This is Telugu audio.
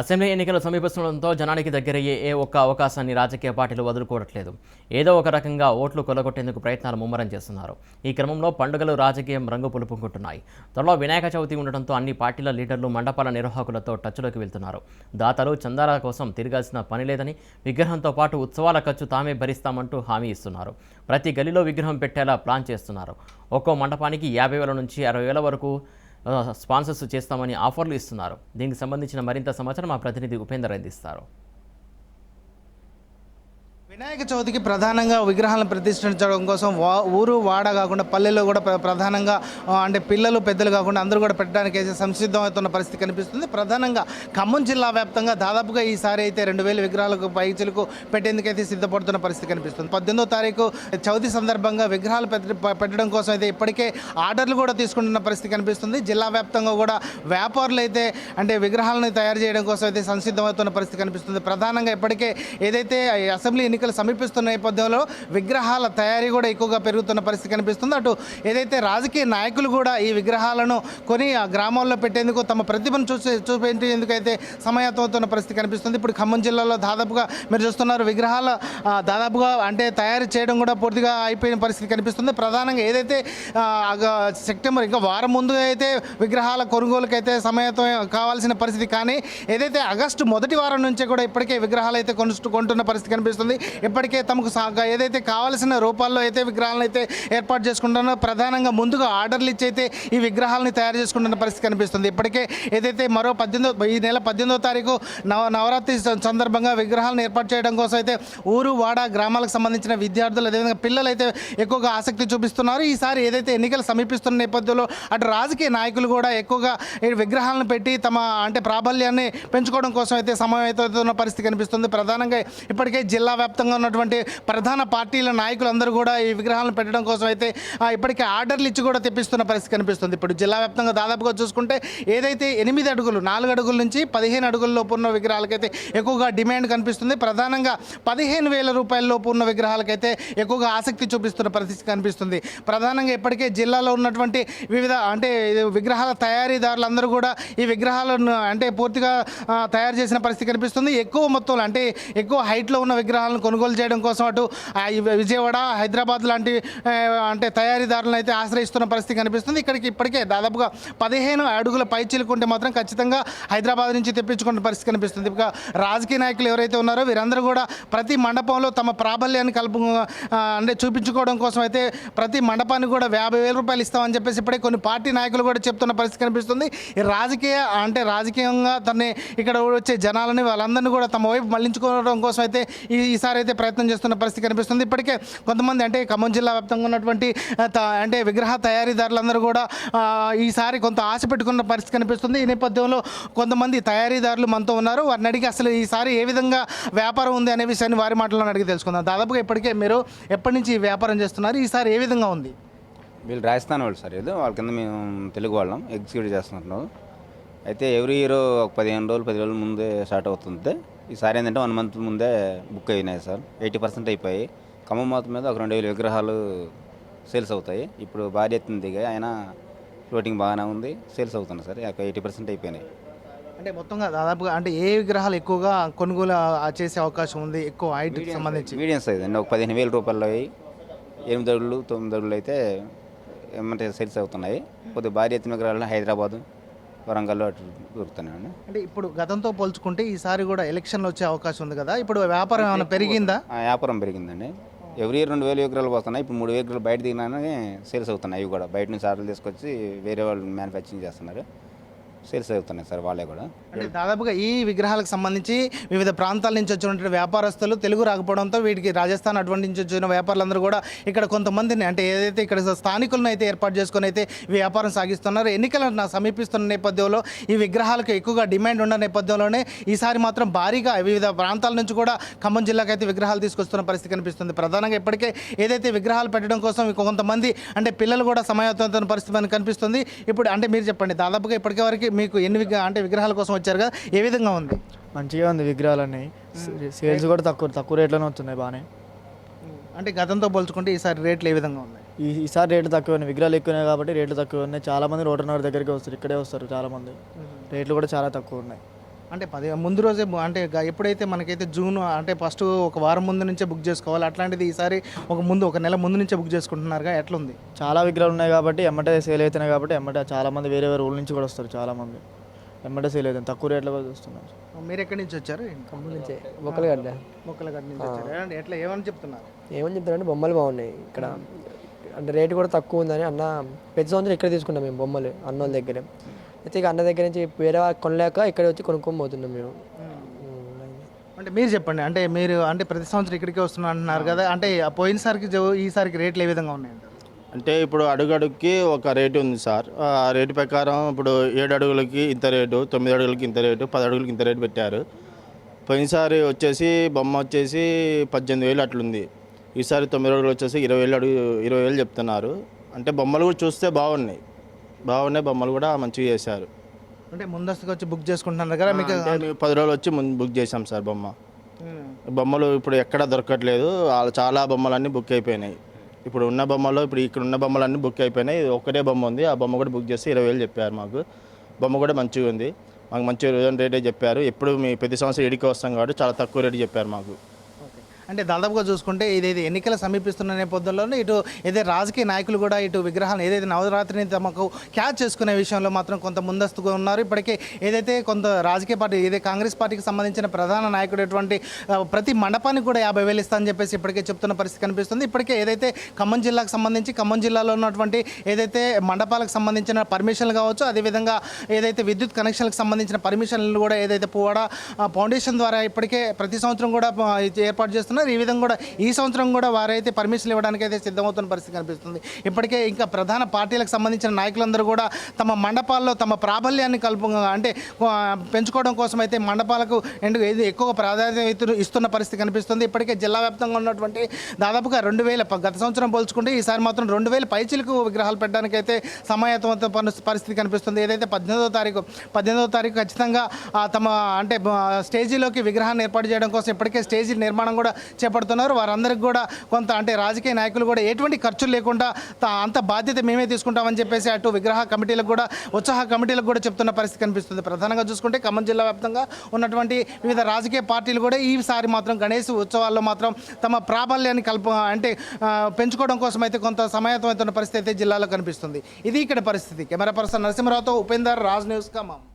అసెంబ్లీ ఎన్నికలు సమీపిస్తుండటంతో జనానికి దగ్గరయ్యే ఏ ఒక్క అవకాశాన్ని రాజకీయ పార్టీలు వదులుకోవట్లేదు. ఏదో ఒక రకంగా ఓట్లు కొలగొట్టేందుకు ప్రయత్నాలు ముమ్మరం చేస్తున్నారు. ఈ క్రమంలో పండుగలు రాజకీయం రంగు పులుపుకుంటున్నాయి. త్వరలో వినాయక చవితి ఉండటంతో అన్ని పార్టీల లీడర్లు మండపాల నిర్వాహకులతో టచ్లోకి వెళ్తున్నారు. దాతలు చందాల కోసం తిరగాల్సిన పని లేదని విగ్రహంతో పాటు ఉత్సవాల ఖర్చు తామే భరిస్తామంటూ హామీ ఇస్తున్నారు. ప్రతి గలిలో విగ్రహం పెట్టేలా ప్లాన్ చేస్తున్నారు. ఒక్కో మండపానికి యాభై వేల నుంచి అరవై వేల వరకు స్పాన్సర్స్ చేస్తామని ఆఫర్లు ఇస్తున్నారు. దీనికి సంబంధించిన మరింత సమాచారం మా ప్రతినిధి ఉపేందర్ అందిస్తారు. వినాయక చవితికి ప్రధానంగా విగ్రహాలను ప్రతిష్ఠించడం కోసం వా ఊరు వాడ కాకుండా పల్లెల్లో కూడా ప్రధానంగా అంటే పిల్లలు పెద్దలు కాకుండా అందరూ కూడా పెట్టడానికి అయితే సంసిద్ధమవుతున్న పరిస్థితి కనిపిస్తుంది. ప్రధానంగా ఖమ్మం జిల్లా వ్యాప్తంగా దాదాపుగా ఈసారి అయితే రెండు వేల విగ్రహాలకు పైచులకు పెట్టేందుకైతే సిద్ధపడుతున్న పరిస్థితి కనిపిస్తుంది. పద్దెనిమిదో తారీఖు చవితి సందర్భంగా విగ్రహాలు పెట్టడం కోసం అయితే ఇప్పటికే ఆర్డర్లు కూడా తీసుకుంటున్న పరిస్థితి కనిపిస్తుంది. జిల్లా వ్యాప్తంగా కూడా వ్యాపారులు అయితే అంటే విగ్రహాలను తయారు చేయడం కోసం అయితే సంసిద్ధమవుతున్న పరిస్థితి కనిపిస్తుంది. ప్రధానంగా ఇప్పటికే ఏదైతే అసెంబ్లీ అసెంబ్లీ ఎన్నికలు సమీపిస్తున్న నేపథ్యంలో విగ్రహాల తయారీ కూడా ఎక్కువగా పెరుగుతున్న పరిస్థితి కనిపిస్తుంది. అటు ఏదైతే రాజకీయ నాయకులు కూడా ఈ విగ్రహాలను కొని ఆ గ్రామాల్లో పెట్టేందుకు తమ ప్రతిభను చూసే చూపేందుకు అయితే సమాయత్తమవుతున్న పరిస్థితి కనిపిస్తుంది. ఇప్పుడు ఖమ్మం జిల్లాలో దాదాపుగా మీరు చూస్తున్నారు విగ్రహాల దాదాపుగా అంటే తయారు చేయడం కూడా పూర్తిగా అయిపోయిన పరిస్థితి కనిపిస్తుంది. ప్రధానంగా ఏదైతే సెప్టెంబర్ ఇంకా వారం ముందు అయితే విగ్రహాల కొనుగోలుకైతే అయితే సమయతం కావాల్సిన పరిస్థితి కానీ ఏదైతే ఆగస్టు మొదటి వారం నుంచే కూడా ఇప్పటికే విగ్రహాలు అయితే కొను కొంటున్న పరిస్థితి కనిపిస్తుంది. ఇప్పటికే తమకు సా- ఏదైతే కావాల్సిన రూపాల్లో అయితే విగ్రహాలను అయితే ఏర్పాటు చేసుకుంటున్నారో ప్రధానంగా ముందుగా ఆర్డర్లు ఇచ్చి అయితే ఈ విగ్రహాలని తయారు చేసుకుంటున్న పరిస్థితి కనిపిస్తుంది. ఇప్పటికే ఏదైతే మరో పద్దెనిమిదో ఈ నెల పద్దెనిమిదో తారీఖు నవ నవరాత్రి సందర్భంగా విగ్రహాలను ఏర్పాటు చేయడం కోసం అయితే ఊరు వాడ గ్రామాలకు సంబంధించిన విద్యార్థులు అదేవిధంగా పిల్లలు అయితే ఎక్కువగా ఆసక్తి చూపిస్తున్నారు. ఈసారి ఏదైతే ఎన్నికలు సమీపిస్తున్న నేపథ్యంలో అటు రాజకీయ నాయకులు కూడా ఎక్కువగా ఈ విగ్రహాలను పెట్టి తమ అంటే ప్రాబల్యాన్ని పెంచుకోవడం కోసం అయితే సమావేతమవుతున్న పరిస్థితి కనిపిస్తుంది. ప్రధానంగా ఇప్పటికే జిల్లా వ్యాప్తంగా ఉన్నటువంటి ప్రధాన పార్టీల నాయకులందరూ కూడా ఈ విగ్రహాలను పెట్టడం కోసం అయితే ఇప్పటికే ఆర్డర్లు ఇచ్చి కూడా తెప్పిస్తున్న పరిస్థితి కనిపిస్తుంది. ఇప్పుడు జిల్లా వ్యాప్తంగా దాదాపుగా చూసుకుంటే ఏదైతే ఎనిమిది అడుగులు నాలుగు అడుగుల నుంచి పదిహేను అడుగుల లోపు ఉన్న విగ్రహాలకైతే ఎక్కువగా డిమాండ్ కనిపిస్తుంది. ప్రధానంగా పదిహేను వేల రూపాయల లోపు ఉన్న విగ్రహాలకైతే ఎక్కువగా ఆసక్తి చూపిస్తున్న పరిస్థితి కనిపిస్తుంది. ప్రధానంగా ఇప్పటికే జిల్లాలో ఉన్నటువంటి వివిధ అంటే విగ్రహాల తయారీదారులందరూ కూడా ఈ విగ్రహాలను అంటే పూర్తిగా తయారు చేసిన పరిస్థితి కనిపిస్తుంది. ఎక్కువ మొత్తంలో అంటే ఎక్కువ హైట్లో ఉన్న విగ్రహాలను కొనుగోలు చేయడం కోసం అటు విజయవాడ హైదరాబాద్ లాంటి అంటే తయారీదారులను అయితే ఆశ్రయిస్తున్న పరిస్థితి కనిపిస్తుంది. ఇక్కడికి ఇప్పటికే దాదాపుగా పదిహేను అడుగుల పై చిలుకుంటే మాత్రం ఖచ్చితంగా హైదరాబాద్ నుంచి తెప్పించుకున్న పరిస్థితి కనిపిస్తుంది. ఇక రాజకీయ నాయకులు ఎవరైతే ఉన్నారో వీరందరూ కూడా ప్రతి మండపంలో తమ ప్రాబల్యాన్ని కలుపు అంటే చూపించుకోవడం కోసం అయితే ప్రతి మండపానికి కూడా యాభై వేల రూపాయలు ఇస్తామని చెప్పేసి ఇప్పుడే కొన్ని పార్టీ నాయకులు కూడా చెప్తున్న పరిస్థితి కనిపిస్తుంది. రాజకీయ అంటే రాజకీయంగా తన్ని ఇక్కడ వచ్చే జనాలని వాళ్ళందరినీ కూడా తమ వైపు మళ్ళించుకోవడం కోసం అయితే ఈసారి అయితే ప్రయత్నం చేస్తున్న పరిస్థితి కనిపిస్తుంది ఇప్పటికే కొంతమంది అంటే ఖమ్మం జిల్లా వ్యాప్తంగా ఉన్నటువంటి త- అంటే విగ్రహ తయారీదారులందరూ కూడా ఈసారి కొంత ఆశ పెట్టుకున్న పరిస్థితి కనిపిస్తుంది. ఈ నేపథ్యంలో కొంతమంది తయారీదారులు మనతో ఉన్నారు. వారిని అడిగి అసలు ఈసారి ఏ విధంగా వ్యాపారం ఉంది అనే విషయాన్ని వారి మాటల్లో అడిగి తెలుసుకుందాం. దాదాపుగా ఇప్పటికే మీరు ఎప్పటి నుంచి వ్యాపారం చేస్తున్నారు? ఈసారి ఏ విధంగా ఉంది? వీళ్ళు రాజస్థాన్ వాళ్ళు సార్ ఏదో వాళ్ళ కింద మేము తెలుగు వాళ్ళం ఎగ్జిక్యూట్ చేస్తున్నాం అయితే ఎవ్రీ ఇయర్ ఒక పదిహేను రోజులు పది రోజుల ముందే స్టార్ట్ అవుతుంది ఈసారి ఏంటంటే వన్ మంత్ ముందే బుక్ అయినాయి సార్. ఎయిటీ పర్సెంట్ అయిపోయి ఖమ్మం మొత్తం మీద ఒక రెండు వేల విగ్రహాలు సేల్స్ అవుతాయి. ఇప్పుడు భారీ ఎత్తున దిగాయి. అయినా ఫ్లోటింగ్ బాగానే ఉంది. సేల్స్ అవుతుంది సార్. ఎయిటీ పర్సెంట్ అయిపోయినాయి. అంటే మొత్తంగా దాదాపుగా అంటే ఏ విగ్రహాలు ఎక్కువగా కొనుగోలు చేసే అవకాశం ఉంది? ఎక్కువ హైట్కి సంబంధించి. మీడియం సైజ్ అండి. ఒక పదిహేను వేల రూపాయలు అవి ఎనిమిది అడుగులు తొమ్మిది అడుగులు అయితే ఏమంటే సేల్స్ అవుతున్నాయి. కొద్దిగా భారీ ఎత్తున విగ్రహాలు హైదరాబాదు వరంగల్లో అటు దొరుకుతున్నాయండి అంటే ఇప్పుడు గతంతో పోల్చుకుంటే ఈసారి కూడా ఎలక్షన్లు వచ్చే అవకాశం ఉంది కదా. ఇప్పుడు వ్యాపారం ఏమైనా పెరిగిందా? ఆ వ్యాపారం పెరిగిందండి. ఎవ్రీ ఇయర్ రెండు వేల విగ్రహాలు పోతున్నాయి ఇప్పుడు మూడు విగ్రహాలు బయట దిగినానే సేల్స్ అవుతున్నాయి. అవి కూడా బయట నుంచి ఆర్డర్లు తీసుకొచ్చి వేరే వాళ్ళు మ్యానుఫ్యాక్చరింగ్ చేస్తున్నారు. సేల్స్ అవుతున్నాయి సార్ వాళ్ళే కూడా. అంటే దాదాపుగా ఈ విగ్రహాలకు సంబంధించి వివిధ ప్రాంతాల నుంచి వచ్చినటువంటి వ్యాపారస్తులు తెలుగు రాకపోవడంతో వీటికి రాజస్థాన్ అటువంటి నుంచి వచ్చిన వ్యాపారులందరూ కూడా ఇక్కడ కొంతమందిని అంటే ఏదైతే ఇక్కడ స్థానికులను అయితే ఏర్పాటు చేసుకుని అయితే ఈ వ్యాపారం సాగిస్తున్నారు ఎన్నికలు నా సమీపిస్తున్న నేపథ్యంలో ఈ విగ్రహాలకు ఎక్కువగా డిమాండ్ ఉన్న నేపథ్యంలోనే ఈసారి మాత్రం భారీగా వివిధ ప్రాంతాల నుంచి కూడా ఖమ్మం జిల్లాకు అయితే విగ్రహాలు తీసుకొస్తున్న పరిస్థితి కనిపిస్తుంది. ప్రధానంగా ఇప్పటికే ఏదైతే విగ్రహాలు పెట్టడం కోసం కొంతమంది అంటే పిల్లలు కూడా సమయవుతున్న పరిస్థితి కనిపిస్తుంది. ఇప్పుడు అంటే మీరు చెప్పండి దాదాపుగా ఇప్పటికే వరకు మీకు ఎన్ని విగ్ర అంటే విగ్రహాల కోసం వచ్చారు కదా ఏ విధంగా ఉంది? మంచిగా ఉంది విగ్రహాలన్నీ. సేల్స్ కూడా తక్కువ తక్కువ రేట్లోనే వస్తున్నాయి బాగానే. అంటే గతంతో పోల్చుకుంటే ఈసారి రేట్లు ఏ విధంగా ఉన్నాయి? ఈ ఈసారి రేట్లు తక్కువ ఉన్నాయి. విగ్రహాలు ఎక్కువ ఉన్నాయి కాబట్టి రేట్లు తక్కువ ఉన్నాయి. చాలా మంది రోటనగర్ దగ్గరికి వస్తారు. ఇక్కడే వస్తారు చాలా మంది రేట్లు కూడా చాలా తక్కువ ఉన్నాయి. అంటే పది ముందు రోజే బు- అంటే గ- ఎప్పుడైతే మనకైతే జూన్ అంటే ఫస్ట్ ఒక వారం ముందు నుంచే బుక్ చేసుకోవాలి అట్లాంటిది ఈసారి ఒక ముందు ఒక నెల ముందు నుంచే బుక్ చేసుకుంటున్నారుగా ఎట్లుంది? చాలా విగ్రహాలు ఉన్నాయి కాబట్టి ఎమ్మటే సేల్ అవుతున్నాయి కాబట్టి ఎమ్మటే చాలా మంది వేరే వేరే ఊళ్ళ నుంచి కూడా వస్తారు చాలా మంది. ఎమ్మటే సేల్ అవుతుంది తక్కువ రేట్లో కూడా చూస్తున్నారు మీరు ఎక్కడి నుంచి వచ్చారు? ఖమ్మం నుంచే బొక్కలగడ్డ మొక్కలగడ్డ నుంచి వచ్చారు. ఏమండి? ఎట్లా ఏమని చెప్తున్నారు? ఏమని చెప్తారంటే బొమ్మలు బాగున్నాయి ఇక్కడ. అంటే రేటు కూడా తక్కువ ఉందని అన్న ప్రతి సంవత్సరం ఇక్కడ తీసుకుంటాం మేము బొమ్మలు అన్న వాళ్ళ దగ్గర. అయితే ఇక అన్న దగ్గర నుంచి వేరే వాళ్ళు కొనలేక ఇక్కడ వచ్చి కొనుక్కొని పోతున్నాం మేము. అంటే మీరు చెప్పండి అంటే మీరు అంటే ప్రతి సంవత్సరం ఇక్కడికే వస్తున్నారు అంటున్నారు కదా అంటే పోయినసారికి ఈసారికి రేట్లు ఏ విధంగా ఉన్నాయండి అంటే ఇప్పుడు అడుగడుగుకి ఒక రేటు ఉంది సార్. ఆ రేటు ప్రకారం ఇప్పుడు ఏడు అడుగులకి ఇంత రేటు తొమ్మిది అడుగులకి ఇంత రేటు పది అడుగులకి ఇంత రేటు పెట్టారు. పోయినసారి వచ్చేసి బొమ్మ వచ్చేసి పద్దెనిమిది వేలు అట్లుంది. ఈసారి తొమ్మిది అడుగులు వచ్చేసి ఇరవై వేలు అడుగు ఇరవై వేలు చెప్తున్నారు. అంటే బొమ్మలు కూడా చూస్తే బాగున్నాయి. బాగున్నాయి బొమ్మలు కూడా మంచిగా చేశారు. అంటే ముందస్తుగా వచ్చి బుక్ చేసుకుంటున్నారు కదా మీకు మేము పది రోజులు వచ్చి ముందు బుక్ చేసాం సార్ బొమ్మ. బొమ్మలు ఇప్పుడు ఎక్కడ దొరకట్లేదు ఆ- చాలా బొమ్మలన్నీ బుక్ అయిపోయినాయి. ఇప్పుడు ఉన్న బొమ్మలు ఇప్పుడు ఇక్కడ ఉన్న బొమ్మలన్నీ బుక్ అయిపోయినాయి. ఇది ఒక్కటే బొమ్మ ఉంది ఆ బొమ్మ కూడా బుక్ చేస్తే ఇరవై వేలు చెప్పారు మాకు. బొమ్మ కూడా మంచిగా ఉంది. మాకు మంచి రేటే చెప్పారు. ఎప్పుడు మీ ప్రతి సంవత్సరం ఇడికి వస్తాం కాబట్టి చాలా తక్కువ రేటు చెప్పారు మాకు. అంటే దాదాపుగా చూసుకుంటే ఇదైతే ఎన్నికలు సమీపిస్తున్న నేపథ్యంలోనే ఇటు ఏదైతే రాజకీయ నాయకులు కూడా ఇటు విగ్రహాలు ఏదైతే నవరాత్రిని తమకు క్యాచ్ చేసుకునే విషయంలో మాత్రం కొంత ముందస్తుగా ఉన్నారు. ఇప్పటికే ఏదైతే కొంత రాజకీయ పార్టీ ఏదైతే కాంగ్రెస్ పార్టీకి సంబంధించిన ప్రధాన నాయకుడైనటువంటి ఎటువంటి ప్రతి మండపానికి కూడా యాభై వేలు ఇస్తా అని చెప్పేసి ఇప్పటికే చెప్తున్న పరిస్థితి కనిపిస్తుంది. ఇప్పటికే ఏదైతే ఖమ్మం జిల్లాకు సంబంధించి ఖమ్మం జిల్లాలో ఉన్నటువంటి ఏదైతే మండపాలకు సంబంధించిన పర్మిషన్లు కావచ్చు అదేవిధంగా ఏదైతే విద్యుత్ కనెక్షన్లకు సంబంధించిన పర్మిషన్లు కూడా ఏదైతే పువాడ ఫౌండేషన్ ద్వారా ఇప్పటికే ప్రతి సంవత్సరం కూడా ఏర్పాటు చేస్తున్న చేస్తున్నారు. ఈ విధంగా కూడా ఈ సంవత్సరం కూడా వారైతే పర్మిషన్లు ఇవ్వడానికి అయితే సిద్ధమవుతున్న పరిస్థితి కనిపిస్తుంది. ఇప్పటికే ఇంకా ప్రధాన పార్టీలకు సంబంధించిన నాయకులందరూ కూడా తమ మండపాల్లో తమ ప్రాబల్యాన్ని కలుపు అంటే పెంచుకోవడం కోసం అయితే మండపాలకు ఎందుకు ఎక్కువ ప్రాధాన్యత ఇస్తున్న పరిస్థితి కనిపిస్తుంది. ఇప్పటికే జిల్లా వ్యాప్తంగా ఉన్నటువంటి దాదాపుగా రెండు వేల గత సంవత్సరం పోల్చుకుంటే ఈసారి మాత్రం రెండు వేల పైచిలకు విగ్రహాలు పెట్టడానికి అయితే సమాయత్తం పరిస్థితి కనిపిస్తుంది. ఏదైతే పద్దెనిమిదో తారీఖు పద్దెనిమిదో తారీఖు ఖచ్చితంగా తమ అంటే స్టేజీలోకి విగ్రహాన్ని ఏర్పాటు చేయడం కోసం ఇప్పటికే స్టేజీ నిర్మాణం కూడా చేపడుతున్నారు. వారందరికీ కూడా కొంత అంటే రాజకీయ నాయకులు కూడా ఎటువంటి ఖర్చులు లేకుండా తా- అంత బాధ్యత మేమే తీసుకుంటామని చెప్పేసి అటు విగ్రహ కమిటీలకు కూడా ఉత్సాహ కమిటీలకు కూడా చెప్తున్న పరిస్థితి కనిపిస్తుంది. ప్రధానంగా చూసుకుంటే ఖమ్మం జిల్లా వ్యాప్తంగా ఉన్నటువంటి వివిధ రాజకీయ పార్టీలు కూడా ఈసారి మాత్రం గణేష్ ఉత్సవాల్లో మాత్రం తమ ప్రాబల్యాన్ని కల్ప అంటే పెంచుకోవడం కోసం అయితే కొంత సమాయత్తమవుతున్న పరిస్థితి అయితే జిల్లాలో కనిపిస్తుంది. ఇది ఇక్కడ పరిస్థితి. కెమెరా పర్సన్ నరసింహరావుతో ఉపేందర్ రాజ్ న్యూస్ ఖమ్మం.